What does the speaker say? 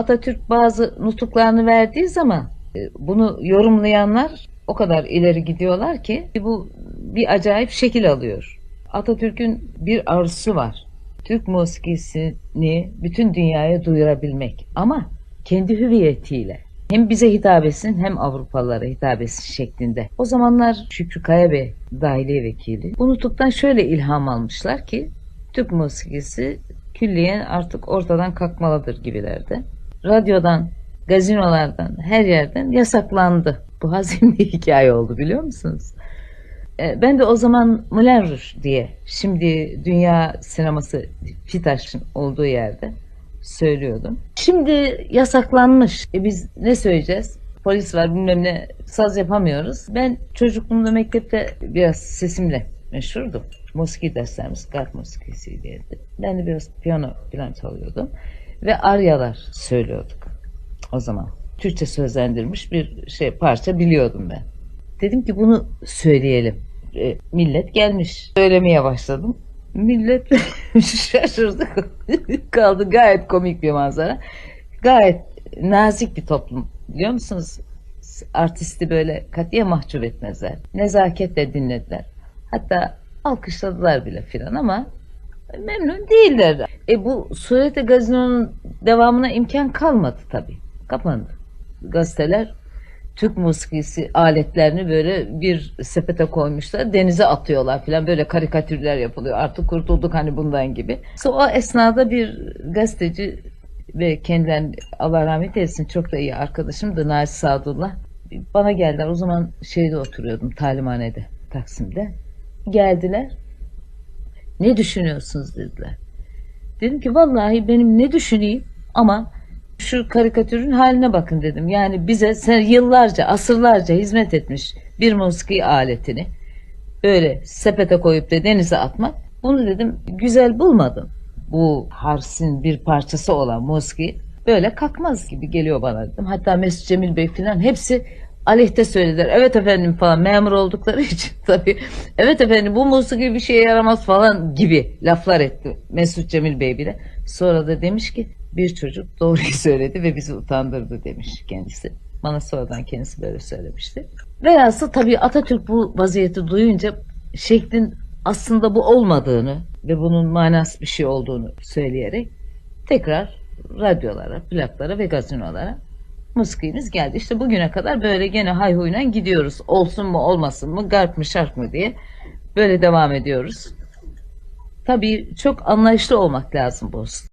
Atatürk bazı nutuklarını verdiği zaman e, bunu yorumlayanlar o kadar ileri gidiyorlar ki bu bir acayip şekil alıyor. Atatürk'ün bir arzusu var. Türk musikisini bütün dünyaya duyurabilmek ama kendi hüviyetiyle. Hem bize hitap etsin hem Avrupalılara hitap etsin şeklinde. O zamanlar Şükrü Kaya Bey dahiliye vekili. Bu nutuktan şöyle ilham almışlar ki Türk musikisi külliyen artık ortadan kalkmalıdır gibilerde. Radyodan, gazinolardan, her yerden yasaklandı. Bu hazin bir hikaye oldu biliyor musunuz? E, Ben de o zaman Rouge diye şimdi dünya sineması FİTAŞ'ın olduğu yerde söylüyordum. Şimdi yasaklanmış. E biz ne söyleyeceğiz? Polis var bilmem ne saz yapamıyoruz. Ben çocukluğumda mektepte biraz sesimle meşhurdum. Musiki derslerimiz garp musikisiydi. Ben de biraz piyano falan çalıyordum. Ve aryalar söylüyorduk o zaman. Türkçe sözlendirmiş bir şey parça biliyordum ben. Dedim ki bunu söyleyelim. E, millet gelmiş. Söylemeye başladım. Millet şaşırdı kaldı. Gayet komik bir manzara. Gayet nazik bir toplum. Biliyor musunuz? Artisti böyle katiye mahcup etmezler. Nezaketle dinlediler. Hatta alkışladılar bile filan ama memnun değiller. E bu Surete Gazino'nun devamına imkan kalmadı tabii. Kapandı. Gazeteler Türk musikisi aletlerini böyle bir sepete koymuşlar. Denize atıyorlar filan böyle karikatürler yapılıyor. Artık kurtulduk hani bundan gibi. So, o esnada bir gazeteci ve kendilerini Allah rahmet eylesin çok da iyi arkadaşımdı Naci Sadullah. Bana geldiler. O zaman şeyde oturuyordum talimhanede Taksim'de. Geldiler. Ne düşünüyorsunuz dediler. Dedim ki vallahi benim ne düşüneyim ama şu karikatürün haline bakın dedim. Yani bize sen yıllarca, asırlarca hizmet etmiş bir musiki aletini böyle sepete koyup da denize atmak bunu dedim güzel bulmadım. Bu Hars'in bir parçası olan musiki böyle kalkmaz gibi geliyor bana dedim. Hatta Mesut Cemil Bey falan hepsi aleyhte söylediler. Evet efendim falan memur oldukları için tabii. Evet efendim bu musiki bir şeye yaramaz falan gibi laflar etti Mesut Cemil Bey bile. Sonra da demiş ki bir çocuk doğruyu söyledi ve bizi utandırdı demiş kendisi. Bana sonradan kendisi böyle söylemişti. Velhasıl tabii Atatürk bu vaziyeti duyunca şeklin aslında bu olmadığını ve bunun manası bir şey olduğunu söyleyerek tekrar radyolara, plaklara ve gazinolara muskimiz geldi. İşte bugüne kadar böyle gene hayhuyla gidiyoruz. Olsun mu olmasın mı, garp mı şark mı diye böyle devam ediyoruz. Tabii çok anlayışlı olmak lazım bu